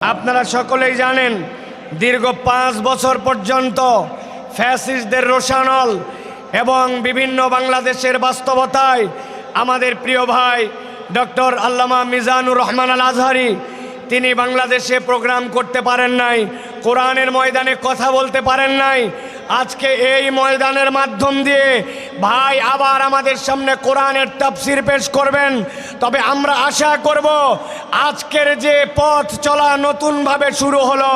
আপনারা সকলেই জানেন, দীর্ঘ পাঁচ বছর পর্যন্ত ফ্যাসিস্টদের রোশানল এবং বিভিন্ন বাংলাদেশের বাস্তবতায় আমাদের প্রিয় ভাই ডক্টর আল্লামা মিজানুর রহমান আল আজহারি তিনি বাংলাদেশে প্রোগ্রাম করতে পারেন নাই, কোরআনের ময়দানে কথা বলতে পারেন নাই আজকে এই ময়দানের মাধ্যম দিয়ে ভাই আবার আমাদের সামনে কোরআনের তাফসির পেশ করবেন। তবে আমরা আশা করব আজকের যে পথ চলা নতুনভাবে শুরু হলো।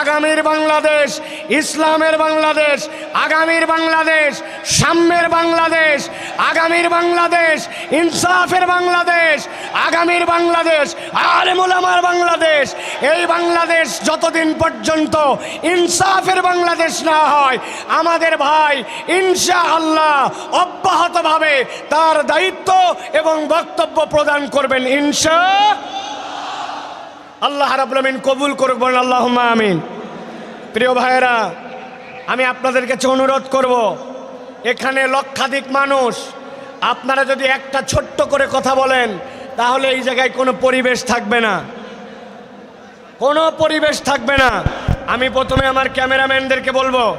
আগামীর বাংলাদেশ, ইসলামের বাংলাদেশ, আগামীর বাংলাদেশ, সাম্যের বাংলাদেশ, আগামীর বাংলাদেশ, ইনসাফের বাংলাদেশ, আগামীর বাংলাদেশ, আলেমুলামার বাংলাদেশ। এই বাংলাদেশ যতদিন পর্যন্ত ইনসাফের বাংলাদেশ না হয় আমাদের ভাই ইনশা আল্লাহ অব্যাহতভাবে তার দায়িত্ব এবং বক্তব্য প্রদান করবেন ইনশা আল্লাহ রাব্বুল কবুল করুক, বলেন আল্লাহ আমিন। প্রিয় ভাইয়েরা, আমি আপনাদের কাছে অনুরোধ করব, এখানে লক্ষাধিক মানুষ, আপনারা যদি একটা ছোট্ট করে কথা বলেন, তাহলে এই জায়গায় কোনো পরিবেশ থাকবে না। কোনো পরিবেশ থাকবে না। আমি প্রথমে আমার ক্যামেরাম্যানদেরকে বলব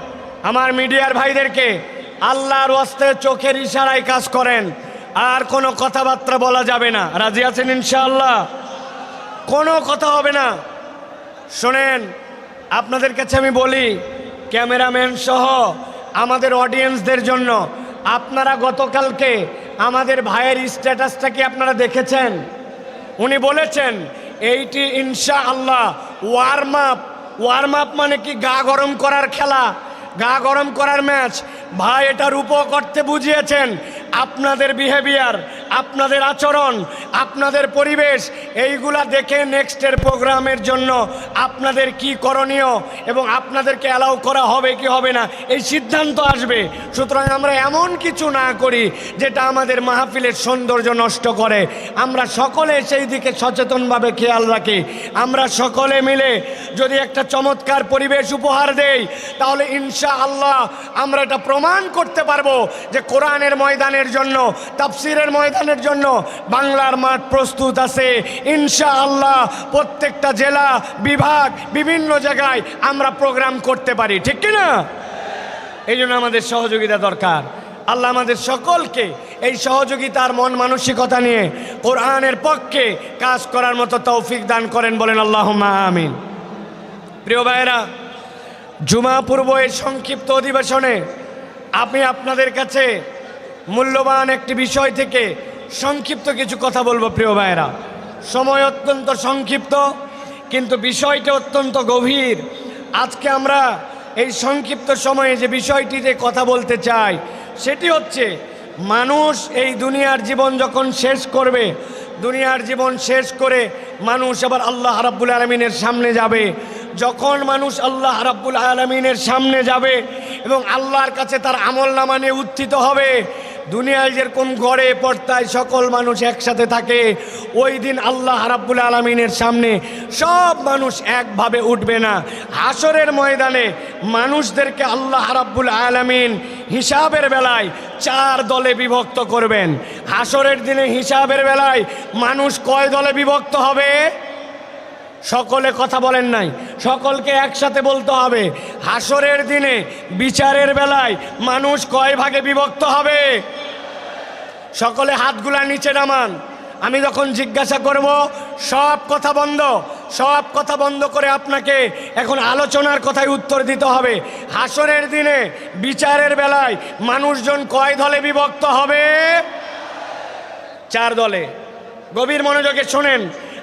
আমার মিডিয়ার ভাইদেরকে আল্লাহর ওয়াস্তে চোখের ইশারায় কাজ করেন। আর কোনো কথাবার্তা বলা যাবে না। রাজি আছেন ইনশাআল্লাহ? কোনো কথা হবে না। শোনেন, আপনাদের কাছে আমি বলি, ক্যামেরাম্যান সহ আমাদের অডিয়েন্সদের জন্য, আপনারা গতকালকে আমাদের ভাইয়ের স্ট্যাটাসটা কি আপনারা দেখেছেন? উনি বলেছেন, এইটি ইনশা আল্লাহ ওয়ার্ম আপ ওয়ার্ম আপ মানে কি গা গরম করার খেলা? গা গরম করার ম্যাচ। ভাই এটা রূপক করতে বুঝিয়েছেন। আপনাদের বিহেভিয়ার আপনাদের আচরণ, আপনাদের পরিবেশ, এইগুলা দেখে নেক্সটের প্রোগ্রামের জন্য আপনাদের কি করণীয় এবং আপনাদেরকে অ্যালাউ করা হবে কি হবে না, এই সিদ্ধান্ত আসবে। সুতরাং আমরা এমন কিছু না করি যেটা আমাদের মাহফিলের সৌন্দর্য নষ্ট করে। আমরা সকলে সেই দিকে সচেতনভাবে খেয়াল রাখি। আমরা সকলে মিলে যদি একটা চমৎকার পরিবেশ উপহার দেই, তাহলে ইনশা আল্লাহ আমরা এটা প্রমাণ করতে পারব যে কোরআনের ময়দানের জন্য, তাফসিরের ময়দানের জন্য বাংলার মাঠ প্রস্তুত আছে। ইনশা আল্লাহ প্রত্যেকটা জেলা, বিভাগ, বিভিন্ন জায়গায় আমরা প্রোগ্রাম করতে পারি। ঠিক কি না এই জন্য আমাদের সহযোগিতা দরকার। আল্লাহ আমাদের সকলকে এই সহযোগিতার মন মানসিকতা নিয়ে কোরআনের পক্ষে কাজ করার মতো তৌফিক দান করেন বলেন আল্লাহ আমিন। প্রিয় ভাইয়েরা জুমা পূর্ব এই সংক্ষিপ্ত অধিবেশনে আমি আপনাদের কাছে মূল্যবান একটি বিষয় থেকে সংক্ষিপ্ত কিছু কথা বলব, প্রিয় ভাইয়েরা। সময় অত্যন্ত সংক্ষিপ্ত, কিন্তু বিষয়টা অত্যন্ত গভীর। আজকে আমরা এই সংক্ষিপ্ত সময়ে যে বিষয়টিতে কথা বলতে চাই, সেটি হচ্ছে, মানুষ এই দুনিয়ার জীবন যখন শেষ করবে, দুনিয়ার জীবন শেষ করে মানুষ আবার আল্লাহ রাব্বুল আলমিনের সামনে যাবে। যখন মানুষ আল্লাহ রাব্বুল আলমিনের সামনে যাবে এবং আল্লাহর কাছে তার আমল নামা নিয়ে উত্থিত হবে দুনিয়ায় যেরকম ঘরে, পর্দায় সকল মানুষ একসাথে থাকে, ওই দিন আল্লাহ রাব্বুল আলমিনের সামনে সব মানুষ একভাবে উঠবে না। হাসরের ময়দানে মানুষদেরকে আল্লাহ রাব্বুল আলমিন হিসাবের বেলায় চার দলে বিভক্ত করবেন। হাসরের দিনে হিসাবের বেলায় মানুষ কয় দলে বিভক্ত হবে? সকলে কথা বলেন নাই। সকলকে একসাথে বলতে হবে, হাসরের দিনে, বিচারের বেলায় মানুষ কয় ভাগে বিভক্ত হবে? সকলে হাতগুলা নিচে নামান। আমি যখন জিজ্ঞাসা করব, সব কথা বন্ধ, সব কথা বন্ধ করে আপনাকে এখন আলোচনার কথায় উত্তর দিতে হবে। হাসরের দিনে, বিচারের বেলায় মানুষজন কয় দলে বিভক্ত হবে? চার দলে। গভীর মনোযোগে শোনেন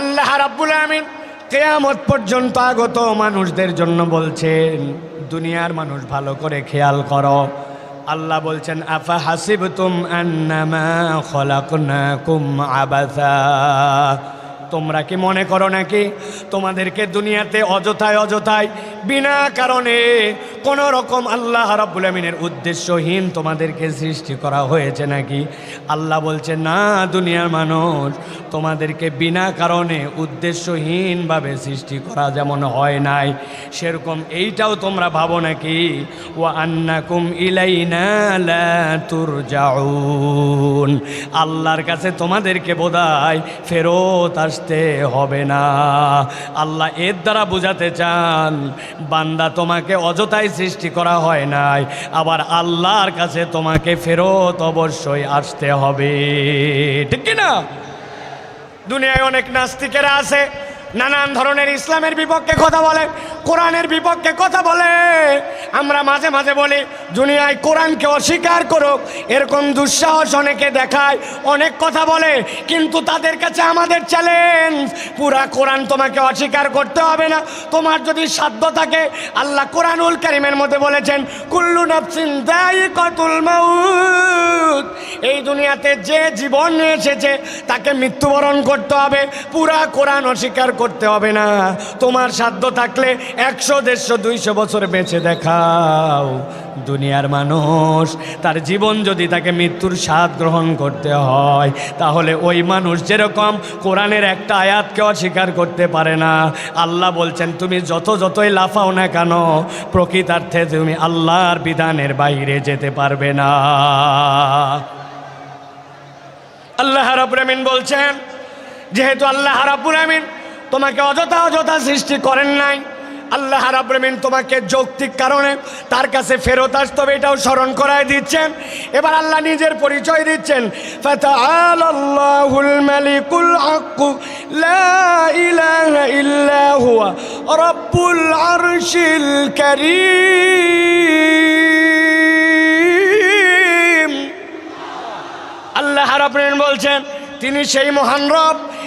আল্লাহ রাব্বুল আমিন কেয়ামত পর্যন্ত আগত মানুষদের জন্য বলছেন, দুনিয়ার মানুষ ভালো করে খেয়াল করো। আল্লাহ বলছেন, আফা হাসিব তুম আবাসা? তোমরা কি মনে করো নাকি, তোমাদেরকে দুনিয়াতে অযথায় অযথায়, বিনা কারণে কোনো রকম আল্লাহ রাব্বুল আমিনের উদ্দেশ্যহীন তোমাদেরকে সৃষ্টি করা হয়েছে নাকি? আল্লাহ বলছে না, দুনিয়ার মানুষ তোমাদেরকে বিনা কারণে উদ্দেশ্যহীনভাবে সৃষ্টি করা যেমন হয় নাই। সেরকম এইটাও তোমরা ভাবো নাকি? ও আন্নাকুম ইলাইনা লা তুরজাউন। আল্লাহর কাছে তোমাদেরকে বোধহয় ফেরত আসতে হবে না। আল্লাহ এর দ্বারা বোঝাতে চান, বান্দা তোমাকে অযথাই সৃষ্টি করা হয় নাই, আবার আল্লাহর কাছে তোমাকে ফেরত অবশ্যই আসতে হবে। ঠিক কি না দুনিয়ায় অনেক নাস্তিকেরা আছে নানান ধরনের ইসলামের বিপক্ষে কথা বলে। কোরআনের বিপক্ষে কথা বলে। আমরা মাঝে মাঝে বলি, দুনিয়ায় কোরআনকে অস্বীকার করুক। এরকম দুঃসাহস অনেকে দেখায়, অনেক কথা বলে, কিন্তু তাদের কাছে আমাদের চ্যালেঞ্জ পুরা কোরআন তোমাকে অস্বীকার করতে হবে না। তোমার যদি সাধ্য থাকে, আল্লাহ কোরআনুল কারিমের মধ্যে বলেছেন, কুল্লু নাফসিন কতুল মাউত। এই দুনিয়াতে যে জীবন এসেছে, তাকে মৃত্যুবরণ করতে হবে। পুরা কোরআন অস্বীকার করতে হবে না। তোমার সাধ্য থাকলে একশো, দেড়শো, দুইশো বছর বেঁচে দেখাও দুনিয়ার মানুষ। তার জীবন যদি তাকে মৃত্যুর স্বাদ গ্রহণ করতে হয়, তাহলে ওই মানুষ যেরকম কোরআনের একটা আয়াতকে অস্বীকার করতে পারে না। আল্লাহ বলছেন, তুমি যত যতই লাফাও না কেন, প্রকৃতার্থে তুমি আল্লাহর বিধানের বাইরে যেতে পারবে না। আল্লাহ রাব্বুল আমিন বলছেন, যেহেতু আল্লাহ রাব্বুল আমিন তোমাকে অযথা অযথা সৃষ্টি করেন নাই আল্লাহ রাব্বুল তোমাকে যৌক্তিক কারণে তার কাছে ফেরত আসতে এটাও স্মরণ করায় দিচ্ছেন। এবার আল্লাহ নিজের পরিচয় দিচ্ছেন। আল্লাহ রাব্বুল বলছেন, তিনি সেই মহান রব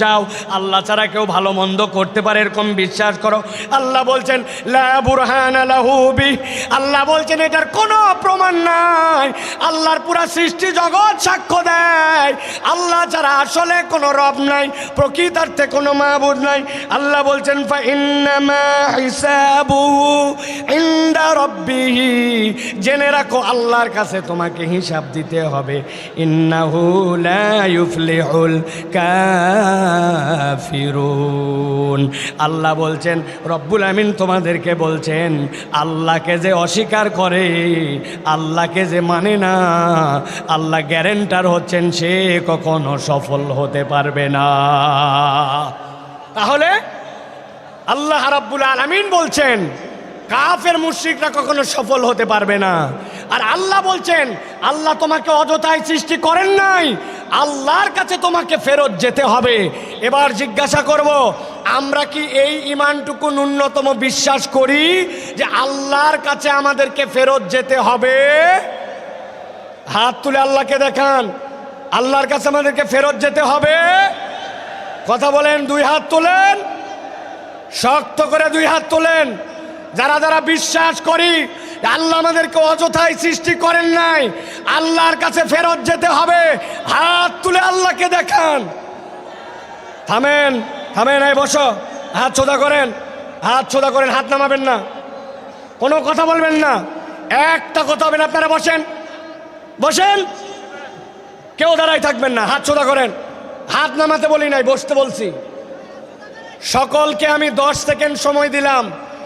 চাও আল্লাহ ছাড়া কেউ ভালো মন্দ করতে পারে, এরকম বিশ্বাস করো। আল্লাহ বলছেন আল্লাহ বলছেন, এটার কোনো প্রমাণ নাই। আল্লাহর পুরা সৃষ্টি জগৎ সাক্ষ্য দেয়। আল্লাহ ছাড়া আসলে কোনো রব নাই, প্রকৃতার্থে কোনো মাহবুদ নাই। আল্লাহ বলছেন ইনদা জেনে রাখো, আল্লাহর কাছে তোমাকে হিসাব দিতে হবে। ইন্নাহু লা ইউফলিহুল কাফিরুন। আল্লাহ বলছেন, রব্বুল আমিন তোমাদেরকে বলছেন, আল্লাহকে যে অস্বীকার করে, আল্লাহকে যে মানে না, আল্লাহ গ্যারেন্টার হচ্ছেন সে কখনো সফল হতে পারবে না। তাহলে আল্লাহ রাব্বুল আলামিন বলছেন, কাফের মুশরিকরা কখনো সফল হতে পারবে না। আর আল্লাহ বলছেন, আল্লাহ তোমাকে অযথায় সৃষ্টি করেন নাই আল্লাহর কাছে তোমাকে ফেরত যেতে হবে। এবার জিজ্ঞাসা করব, আমরা কি এই ইমানটুকু ন্যূনতম বিশ্বাস করি যে আল্লাহর কাছে আমাদেরকে ফেরত যেতে হবে? হাত তুলে আল্লাহকে দেখান, আল্লাহর কাছে আমাদেরকে ফেরত যেতে হবে? কথা বলেন, দুই হাত তোলেন, শক্ত করে দুই হাত তোলেন। যারা যারা বিশ্বাস করি, আল্লাহ আমাদেরকে অযথায় সৃষ্টি করেন নাই, আল্লাহর কাছে ফেরত যেতে হবে, হাত তুলে আল্লাহকে দেখান। থামেন থামেন, এই বসো, হাত ছোদা করেন, হাত ছোদা করেন, হাত নামাবেন না। কোনো কথা বলবেন না। একটা কথা হবে না আপনারা বসেন। বসেন। কেউ দাঁড়াই থাকবেন না, হাত ছোদা করেন। হাত নামাতে বলি নাই, বসতে বলছি। সকলকে আমি দশ সেকেন্ড সময় দিলাম।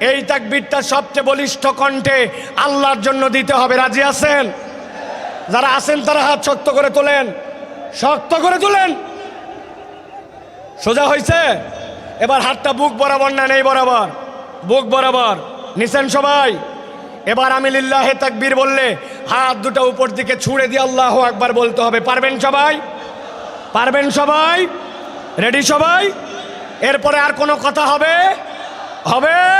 এই তাকবীরটা সবচেয়ে বলিষ্ঠ কণ্ঠে আল্লাহর জন্য দিতে হবে। রাজি আছেন? যারা আছেন, তারা হাত শক্ত করে তোলেন। শক্ত করে তোলেন। সোজা হয়েছে এবার হাতটা বুক বরাবর না, নেই বরাবর। বুক বরাবর। নিছেন সবাই? এবার আমি লিল্লাহে তাকবীর বললে হাত দুটো উপর দিকে ছুঁড়ে দিয়ে আল্লাহ একবার বলতে হবে। পারবেন সবাই? পারবেন সবাই? রেডি সবাই? এরপরে আর কোনো কথা হবে? হবে?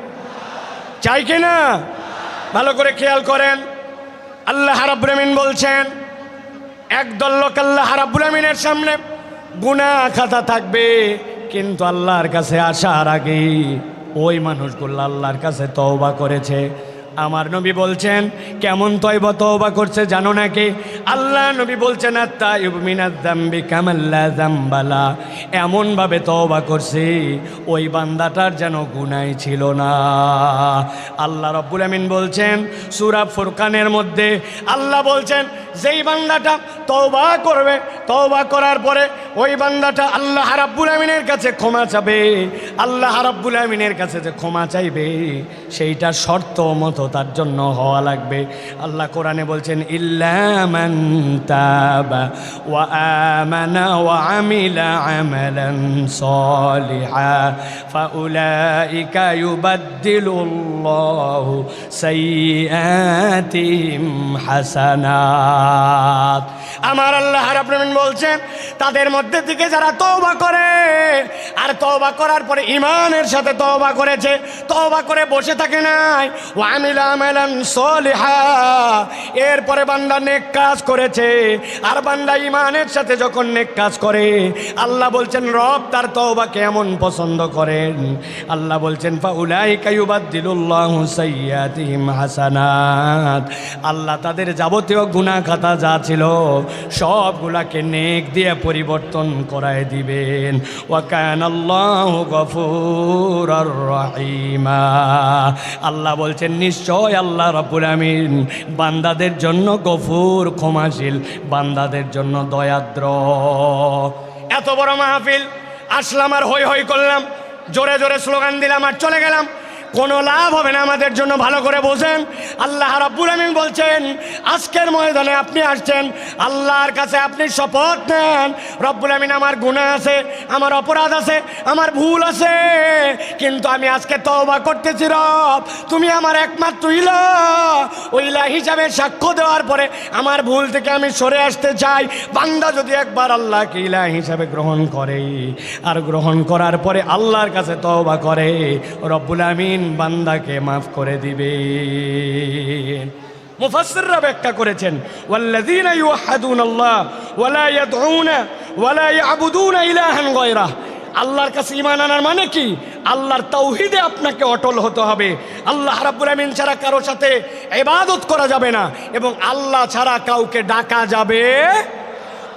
চাই কিনা ভালো করে খেয়াল করেন। আল্লাহ হারাবুরামিন বলছেন, একদল লোক আল্লাহ হারাবুরামিনের সামনে গুনাহ খাতা থাকবে, কিন্তু আল্লাহর কাছে আসার আগে ওই মানুষগুলো আল্লাহর কাছে তওবা করেছে। আমার নবী বলছেন, কেমন তয়বা তওবা করছে জানো নাকি? আল্লাহ নবী বলছেন আত্মা ইউমিনাদ দাম্বি কামাল্লা দাম্বালা এমনভাবে তওবা করছে, ওই বান্দাটার যেন গুনাই ছিল না। আল্লাহ রব্বুল আমিন বলছেন, সুরা ফুরকানের মধ্যে আল্লাহ বলছেন যেই বান্দাটা তওবা করবে, তওবা করার পরে ওই বান্দাটা আল্লাহ রাব্বুল আমিনের কাছে ক্ষমা চাবে। আল্লাহ রাব্বুল আমিনের কাছে যে ক্ষমা চাইবে, সেইটা শর্ত মতো তার জন্য হওয়া লাগবে। আল্লাহ কোরআনে বলছেন ইল্লামান তাবা ওয়া আমানা ওয়া আমিলা আমালান সলিহা, ফাউলাইকা ইউবাদদিলুল্লাহু সাইয়্যাতিহিম হাসানাত সালাত আমার আল্লাহ রাব্বুল বলছেন, তাদের মধ্যে থেকে যারা তওবা করে, আর তওবা করার পরে ইমানের সাথে তওবা করেছে, তওবা করে বসে থাকে নাই, ওয়া আমিলা আমালান সলিহা। এরপরে বান্দা নেক কাজ করেছে, আর বান্দা ইমানের সাথে যখন নেক কাজ করে, আল্লাহ বলছেন, রব তার তওবা কেমন পছন্দ করেন। আল্লাহ বলছেন, ফাউলাইকা ইউবাদদিলুল্লাহু সাইয়্যাতিহিম হাসানাত। আল্লাহ তাদের যাবতীয় গুনাহ খাতা যা ছিল সবগুলাকে নেক দিয়ে পরিবর্তন করায় দিবেন। ওয়াকান আল্লাহ গফুর রহিমা। আল্লাহ বলছেন, নিশ্চয় আল্লাহ রব্বুল আমিন বান্দাদের জন্য গফুর, ক্ষমাশীল, বান্দাদের জন্য দয়াদ্র। এত বড় মাহফিল, আসলাম আর হই হই করলাম, জোরে জোরে স্লোগান দিলাম আর চলে গেলাম। কোনো লাভ হবে না আমাদের জন্য, ভালো করে বোঝেন। আল্লাহ রাব্বুল আমিন বলছেন, আজকের ময়দানে আপনি আসছেন, আল্লাহর কাছে আপনি শপথ নেন, রব্বুল আমিন আমার গুণা আছে, আমার অপরাধ আছে, আমার ভুল আছে, কিন্তু আমি আজকে তওবা করতেছি রব। তুমি আমার একমাত্র ইলা ওই ইলা হিসাবে সাক্ষ্য দেওয়ার পরে আমার ভুল থেকে আমি সরে আসতে চাই। বান্দা যদি একবার আল্লাহকে ইলা হিসাবে গ্রহণ করে, আর গ্রহণ করার পরে আল্লাহর কাছে তওবা করে, রব্বুল আমিন বান্দাকে মাফ করে দিবে মুফাসসিররা ব্যাখ্যা করেছেন, ওয়াল্লাযীনা ইউহাদুনা আল্লাহ ওয়ালা ইয়াদউনা, ওয়ালা ইয়াবুদুনা ইলাহান গায়রাহ আল্লাহর কাছে ঈমান আনার মানে কি? আল্লাহর তৌহিদে আপনাকে অটল হতে হবে। আল্লাহ রাব্বুল আমিন ছাড়া কারও সাথে ইবাদত করা যাবে না। এবং আল্লাহ ছাড়া কাউকে ডাকা যাবে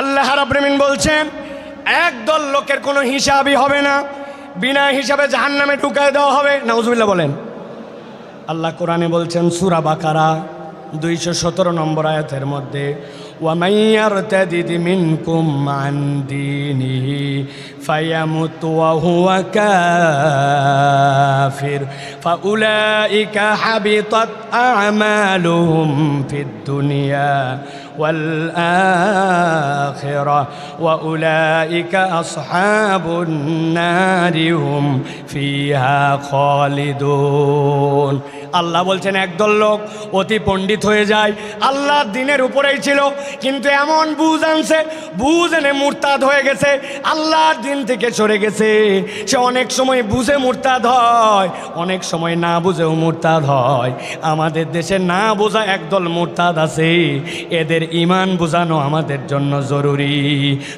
আল্লাহ রাব্রেমিন বলছেন একদল লোকের কোনো হিসাবই হবে না, বিনা হিসাবে জাহান্নামে ঢুকায় দেওয়া হবে। নাউজুবিল্লাহ বলেন। আল্লাহ কোরআনে বলছেন, সুরা বাকারা, দুইশো সতেরো নম্বর আয়াতের মধ্যে ওয়ামাইয়ার দুনিয়া والآخرة وأولئك أصحاب النار هم فيها خالدون আল্লাহ বলছেন, একদল লোক অতি পণ্ডিত হয়ে যায়। আল্লাহ দিনের উপরেই ছিল, কিন্তু এমন বুঝ আনছে, বুঝ এনে মুরতাদ হয়ে গেছে। আল্লাহর দিন থেকে সরে গেছে। সে অনেক সময় বুঝে মুরতাদ হয়, অনেক সময় না বুঝেও মুরতাদ হয়। আমাদের দেশে না বোঝা একদল মুরতাদ আছে। এদের ইমান বোঝানো আমাদের জন্য জরুরি।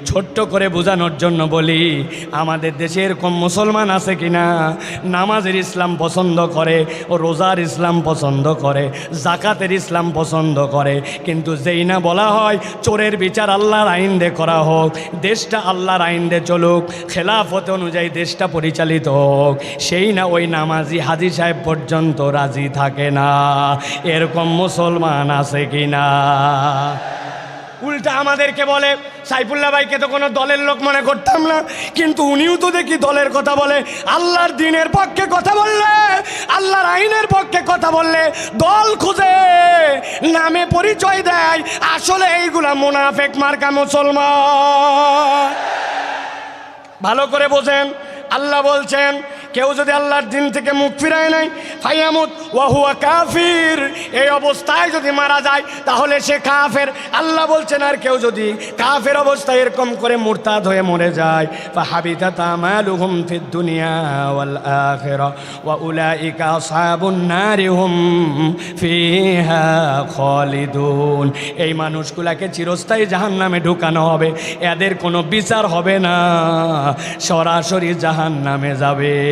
ছোট্ট করে বোঝানোর জন্য বলি, আমাদের দেশে এরকম মুসলমান আছে কিনা? নামাজের ইসলাম পছন্দ করে ও রোজার ইসলাম পছন্দ করে, জাকাতের ইসলাম পছন্দ করে। কিন্তু যেই না বলা হয়, চোরের বিচার আল্লাহর আইন দিয়ে করা হোক, দেশটা আল্লাহর আইন দিয়ে চলুক, খেলাফত অনুযায়ী দেশটা পরিচালিত হোক, সেই না ওই নামাজি হাজি সাহেব পর্যন্ত রাজি থাকে না। এরকম মুসলমান আছে কি না উল্টা আমাদেরকে বলে, সাইফুল্লাহ ভাইকে তো কোনো দলের লোক মনে করতাম না, কিন্তু উনিও তো দেখি দলের কথা বলে, আল্লাহর দিনের পক্ষে কথা বললে, আল্লাহর আইনের পক্ষে কথা বললে, দল খুঁজে, নামে পরিচয় দেয়, আসলে এইগুলা মুনাফেক মার্কা মুসলমান। ভালো করে বোঝেন, আল্লাহ বলছেন কেউ যদি আল্লাহর দিন থেকে মুখ ফিরায় নাই ফাইয়ামুত ওয়াহুয়া কাফির। এই অবস্থায় যদি মারা যায়, তাহলে সে কাফের। আল্লাহ বলছেন, আর কেউ যদি কাফের অবস্থায় এরকম করে মুরতাদ হয়ে মরে যায় ফাহাবিতা তামালুহুম ফিদ দুনিয়া ওয়াল আখিরা, ওয়া উলাইকা আসহাবুন নারি হুম ফিহা খালিদুন। এই মানুষগুলাকে চিরস্থায়ী জাহান্নামে ঢুকানো হবে। এদের কোনো বিচার হবে না। সরাসরি জাহান্নামে যাবে।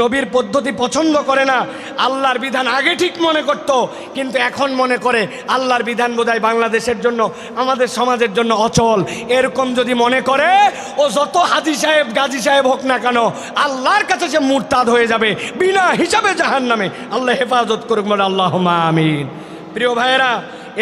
নবীর পদ্ধতি পছন্দ করে না, আল্লাহর বিধান আগে ঠিক মনে করত, কিন্তু এখন মনে করে আল্লাহর বিধান বোধহয় বাংলাদেশের জন্য, আমাদের সমাজের জন্য অচল। এরকম যদি মনে করে, ও যত হাজি সাহেব, গাজী সাহেব হোক না কেন, আল্লাহর কাছে সে মুরতাদ হয়ে যাবে, বিনা হিসাবে জাহান নামে আল্লাহ হেফাজত করুক বলে আল্লাহ আমিন। প্রিয় ভাইয়েরা,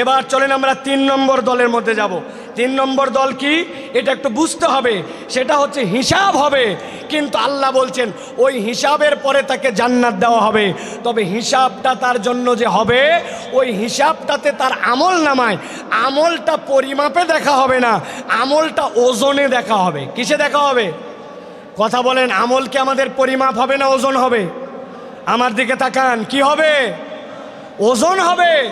এবার চলেন আমরা তিন নম্বর দলের মধ্যে যাব। তিন নম্বর দল কি? এটা একটু বুঝতে হবে। সেটা হচ্ছে হিসাব হবে। কিন্তু আল্লাহ বলছেন, ওই হিসাবের পরে তাকে জান্নাত দেওয়া হবে। তবে হিসাবটা তার জন্য যে হবে, ওই হিসাবটাতে তার আমল নামায়। আমলটা পরিমাপে দেখা হবে না, আমলটা ওজনে দেখা হবে। কিসে দেখা হবে? কথা বলেন, আমল কি আমাদের পরিমাপ হবে না ওজন হবে? আমার দিকে তাকান, কি হবে? ওজন হবে।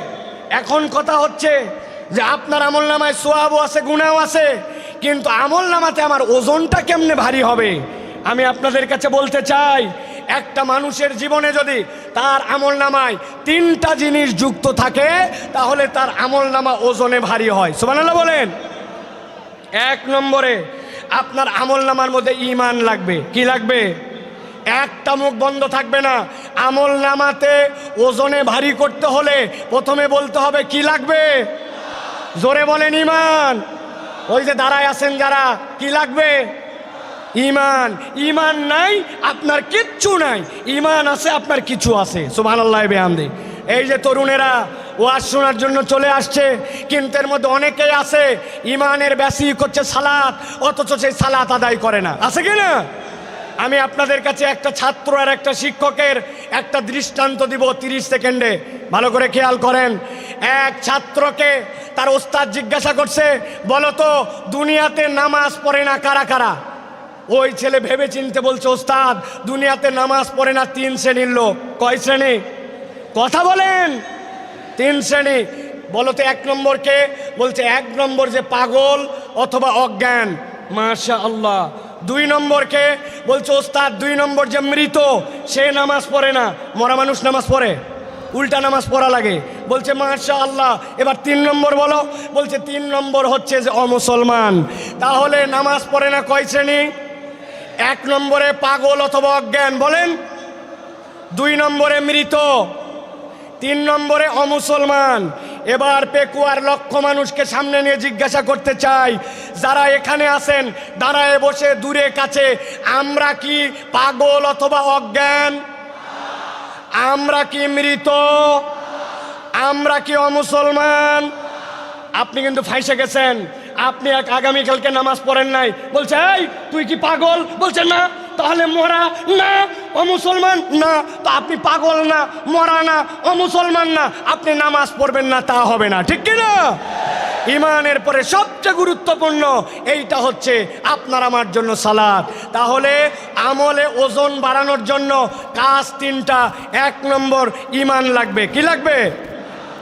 এখন কথা হচ্ছে যে আপনার আমল নামায় সোয়াবও আছে, গুণাও আছে, কিন্তু আমল নামাতে আমার ওজনটা কেমনে ভারী হবে? আমি আপনাদের কাছে বলতে চাই, একটা মানুষের জীবনে যদি তার আমল নামায় তিনটা জিনিস যুক্ত থাকে, তাহলে তার আমল নামা ওজনে ভারী হয়। সুবহানাল্লাহ বলেন। এক নম্বরে, আপনার আমল নামার মধ্যে ইমান লাগবে। কি লাগবে? একটা মুখ বন্ধ থাকবে না। আমল নামাতে ওজনে ভারী করতে হলে প্রথমে বলতে হবে, কি লাগবে? জোরে বলেন ইমান ওই যে দাঁড়ায় আছেন যারা, কি লাগবে? ইমান ইমান নাই, আপনার কিচ্ছু নাই। ইমান আছে, আপনার কিছু আছে। সুবাহ আল্লাহ বেহামদে এই যে তরুণেরা ওয়াজ শোনার জন্য চলে আসছে, কিন্তু এর মধ্যে অনেকেই আছে ইমানের বেশি করছে সালাত, অথচ সেই সালাত আদায় করে না। আছে কি না? আমি আপনাদের কাছে একটা ছাত্র আর একটা শিক্ষকের একটা দৃষ্টান্ত দিব, তিরিশ সেকেন্ডে। ভালো করে খেয়াল করেন। এক ছাত্রকে তার ওস্তাদ জিজ্ঞাসা করছে, বলো তো, দুনিয়াতে নামাজ পড়ে না কারা কারা? ওই ছেলে ভেবে চিনতে বলছে, ওস্তাদ, দুনিয়াতে নামাজ পড়ে না তিন শ্রেণির লোক। কয় শ্রেণি? কথা বলেন, তিন শ্রেণি। বলো তো, এক নম্বরকে বলছে, এক নম্বর যে পাগল অথবা অজ্ঞান। মাশা আল্লাহ দুই নম্বরকে বলছে, ওস্তাদ, দুই নম্বর যে মৃত, সে নামাজ পড়ে না। মরা মানুষ নামাজ পড়ে? উল্টা নামাজ পড়া লাগে। বলছে মাশা আল্লাহ এবার তিন নম্বর বলো। বলছে, তিন নম্বর হচ্ছে যে অমুসলমান। তাহলে নামাজ পড়ে না কয় শ্রেণি? এক নম্বরে পাগল অথবা অজ্ঞান, বলেন। দুই নম্বরে মৃত। তিন নম্বরে অমুসলমান। এবার পেকুয়ার লক্ষ মানুষকে সামনে নিয়ে জিজ্ঞাসা করতে চাই, যারা এখানে আছেন, দাঁড়ায় বসে, দূরে, কাছে, আমরা কি পাগল অথবা অজ্ঞান? আমরা কি মৃত? আমরা কি অমুসলমান? আপনি কিন্তু ফাইসে গেছেন। আপনি এক আগামীকালকে নামাজ পড়েন নাই। বলছে, এই, তুই কি পাগল? বলছে, না। তাহলে মরা না ও মুসলমান না। তো আপনি পাগল না, মরা না, অমুসলমান না। আপনি নামাজ পড়বেন না, তা হবে না। ঠিক কি না ইমানের পরে সবচেয়ে গুরুত্বপূর্ণ এইটা হচ্ছে আপনার আমার জন্য সালাদ। তাহলে আমলে ওজন বাড়ানোর জন্য কাজ তিনটা, এক নম্বর ইমান লাগবে। কি লাগবে?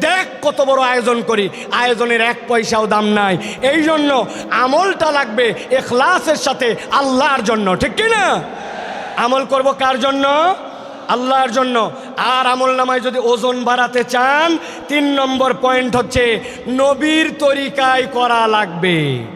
দেখ কত বড় আয়োজন করি, আয়োজনের এক পয়সাও দাম নাই। এই জন্য আমলটা লাগবে এখলাসের সাথে আল্লাহর জন্য, ঠিক কি না? আমল করব কার জন্য? আল্লাহর জন্য। আর আমল নামায় যদি ওজন বাড়াতে চান, তিন নম্বর পয়েন্ট হচ্ছে নবীর তরিকায় করা লাগবে।